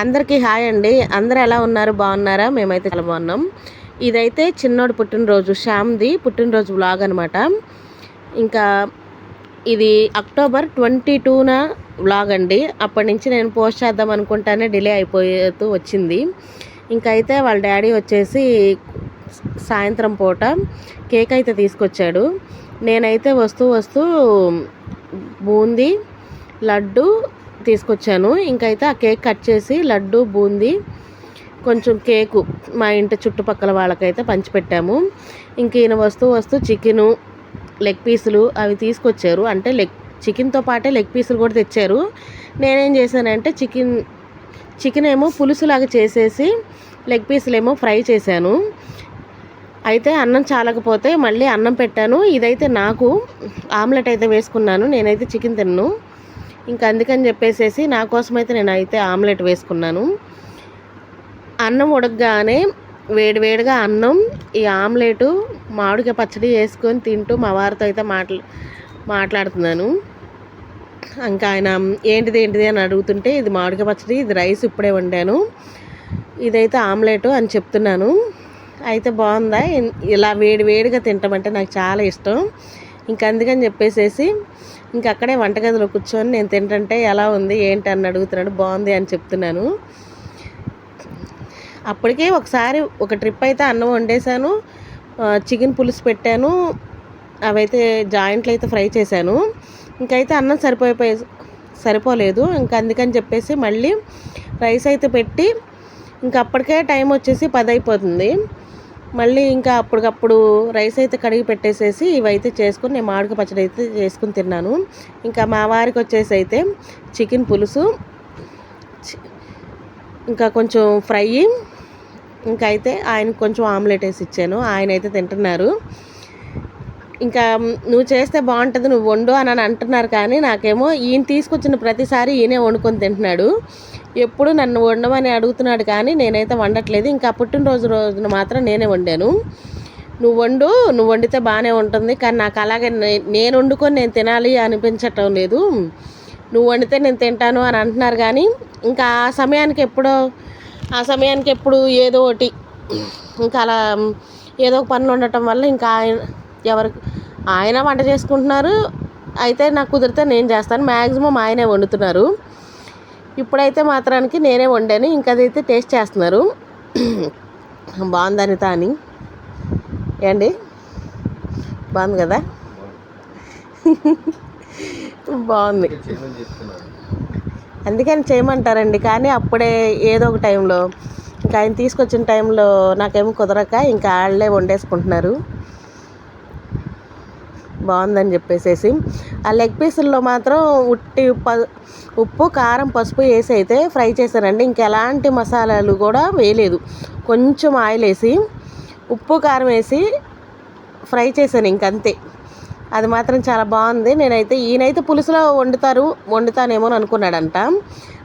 అందరికీ హాయ్ అండి. అందరూ ఎలా ఉన్నారు? బాగున్నారా? మేమైతే చాలా బాగున్నాం. ఇదైతే చిన్నోడు పుట్టినరోజు శ్యామ్ది పుట్టినరోజు వ్లాగ్ అనమాట ఇంకా ఇది అక్టోబర్ ట్వంటీ టూన వ్లాగ్ అండి. అప్పటి నుంచి నేను పోస్ట్ చేద్దాం అనుకుంటానే డిలే అయిపోతూ వచ్చింది. ఇంకా అయితే వాళ్ళ డాడీ వచ్చేసి సాయంత్రం పూట కేక్ అయితే తీసుకొచ్చాడు. నేనైతే వస్తూ వస్తూ బూందీ లడ్డు తీసుకొచ్చాను. ఇంకైతే ఆ కేక్ కట్ చేసి లడ్డు బూందీ కొంచెం కేకు మా ఇంటి చుట్టుపక్కల వాళ్ళకైతే పంచిపెట్టాము ఇంక ఈయన వస్తూ వస్తూ చికెను లెగ్ పీసులు అవి తీసుకొచ్చారు. అంటే లెగ్ చికెన్తో పాటే లెగ్ పీసులు కూడా తెచ్చారు. నేనేం చేశానంటే చికెన్ చికెన్ ఏమో పులుసులాగా చేసేసి లెగ్ పీసులు ఏమో ఫ్రై చేశాను. అయితే అన్నం చాలకపోతే మళ్ళీ అన్నం పెట్టాను. ఇదైతే నాకు ఆమ్లెట్ అయితే వేసుకున్నాను. నేనైతే చికెన్ తిన్ను. ఇంకా అందుకని చెప్పేసేసి నా కోసమైతే అయితే ఆమ్లెట్ వేసుకున్నాను. అన్నం ఉడకగానే వేడి వేడిగా అన్నం ఈ ఆమ్లెట్ మామిడికాయ పచ్చడి వేసుకొని తింటూ మా వారితో అయితే మాట్లా మాట్లాడుతున్నాను. ఇంకా ఆయన ఏంటిది ఏంటిది అని అడుగుతుంటే ఇది మామిడికాయ పచ్చడి ఇది రైస్ ఇప్పుడే వండాను. ఇదైతే ఆమ్లెట్ అని చెప్తున్నాను. అయితే బాగుందా? ఇలా వేడి వేడిగా తింటామంటే నాకు చాలా ఇష్టం. ఇంకా అందుకని చెప్పేసేసి ఇంకా అక్కడే వంటగదిలో కూర్చొని నేను తింటంటే ఎలా ఉంది ఏంటి అని అడుగుతున్నాడు. బాగుంది అని చెప్తున్నాను. అప్పటికే ఒకసారి ఒక ట్రిప్ అయితే అన్నం వండేశాను. చికెన్ పులుసు పెట్టాను. అవైతే జాయింట్లు అయితే ఫ్రై చేశాను. ఇంకైతే అన్నం సరిపోయిపోయి సరిపోలేదు. ఇంకా అందుకని చెప్పేసి మళ్ళీ రైస్ అయితే పెట్టి ఇంకా అప్పటికే టైం వచ్చేసి పది అయిపోతుంది మళ్ళీ ఇంకా అప్పటికప్పుడు రైస్ అయితే కడిగి పెట్టేసేసి ఇవైతే చేసుకుని నేను మామిడిక పచ్చడి అయితే చేసుకుని తిన్నాను. ఇంకా మా వారికి వచ్చేసి అయితే చికెన్ పులుసు ఇంకా కొంచెం ఫ్రై ఇంకా అయితే ఆయనకు కొంచెం ఆమ్లెట్ వేసి ఇచ్చాను. ఆయన అయితే తింటున్నారు. ఇంకా నువ్వు చేస్తే బాగుంటుంది నువ్వు వండు అని అంటున్నారు కానీ నాకేమో ఈయన తీసుకొచ్చిన ప్రతిసారి ఈయనే వండుకొని తింటున్నాడు. ఎప్పుడు నన్ను వండమని అడుగుతున్నాడు కానీ నేనైతే వండట్లేదు. ఇంకా పుట్టినరోజు రోజున మాత్రం నేనే వండాను. నువ్వు వండు నువ్వు వండితే బాగానే ఉంటుంది కానీ నాకు అలాగే నేను వండుకొని నేను తినాలి అనిపించటం లేదు. నువ్వు వండితే నేను తింటాను అని అంటున్నారు కానీ ఇంకా ఆ సమయానికి ఎప్పుడో ఆ సమయానికి ఎప్పుడు ఏదో ఒకటి ఇంకా అలా ఏదో ఒక పనులు ఉండటం వల్ల ఇంకా ఆయన ఎవరు ఆయన వంట చేసుకుంటున్నారు. అయితే నాకు కుదిరితే నేను చేస్తాను. మ్యాక్సిమం ఆయనే వండుతున్నారు. ఇప్పుడైతే మాత్రానికి నేనే వండాను. ఇంకా అదైతే టేస్ట్ చేస్తున్నారు. బాగుంది అనిత అని ఏండి బాగుంది కదా? బాగుంది. అందుకని చేయమంటారండి. కానీ అప్పుడే ఏదో ఒక టైంలో ఇంకా ఆయన తీసుకొచ్చిన టైంలో నాకేమో కుదరక ఇంకా వాళ్ళే వండేసుకుంటున్నారు. బాగుందని చెప్పేసేసి. ఆ లెగ్ పీసుల్లో మాత్రం ఉట్టి ప ఉప్పు కారం పసుపు వేసి అయితే ఫ్రై చేశానండి. ఇంకెలాంటి మసాలాలు కూడా వేయలేదు. కొంచెం ఆయిల్ వేసి ఉప్పు కారం వేసి ఫ్రై చేశాను ఇంకంతే అది మాత్రం చాలా బాగుంది. నేనైతే ఈయనైతే పులుసులో వండుతారు వండుతానేమో అని అనుకున్నాడంట.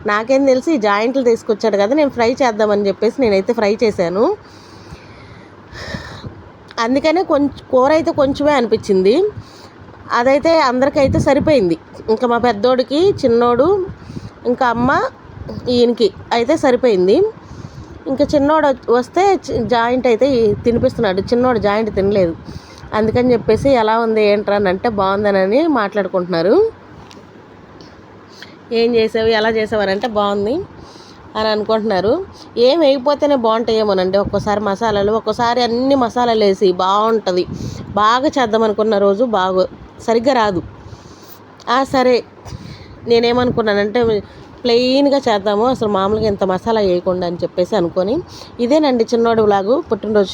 నాకేం తెలిసి జాయింట్లు తీసుకొచ్చాడు కదా నేను ఫ్రై చేద్దామని చెప్పేసి నేనైతే ఫ్రై చేశాను. అందుకనే కొంచెం కూర అయితే కొంచెమే అనిపించింది. అదైతే అందరికైతే సరిపోయింది. ఇంకా మా పెద్దోడికి చిన్నోడు ఇంకా అమ్మ ఈయనకి అయితే సరిపోయింది. ఇంకా చిన్నోడు వస్తే జాయింట్ అయితే తినిపిస్తున్నాడు. చిన్నోడు జాయింట్ తినలేదు. అందుకని చెప్పేసి ఎలా ఉంది ఏంట్రా అని అంటే బాగుందనని మాట్లాడుకుంటున్నారు. ఏం చేసావు ఎలా చేసావు అని అంటే బాగుంది. అని అనుకుంటున్నారు. ఏం వేయకపోతేనే బాగుంటాయేమోనండి. ఒక్కోసారి మసాలాలు ఒక్కోసారి అన్ని మసాలాలు వేసి బాగుంటుంది. బాగా చేద్దామనుకున్న రోజు బాగు సరిగ్గా రాదు. సరే. నేనేమనుకున్నానంటే ప్లెయిన్గా చేద్దాము. అసలు మామూలుగా ఇంత మసాలా వేయకుండా అని చెప్పేసి అనుకొని ఇదేనండి చిన్నోడు లాగు పుట్టినరోజు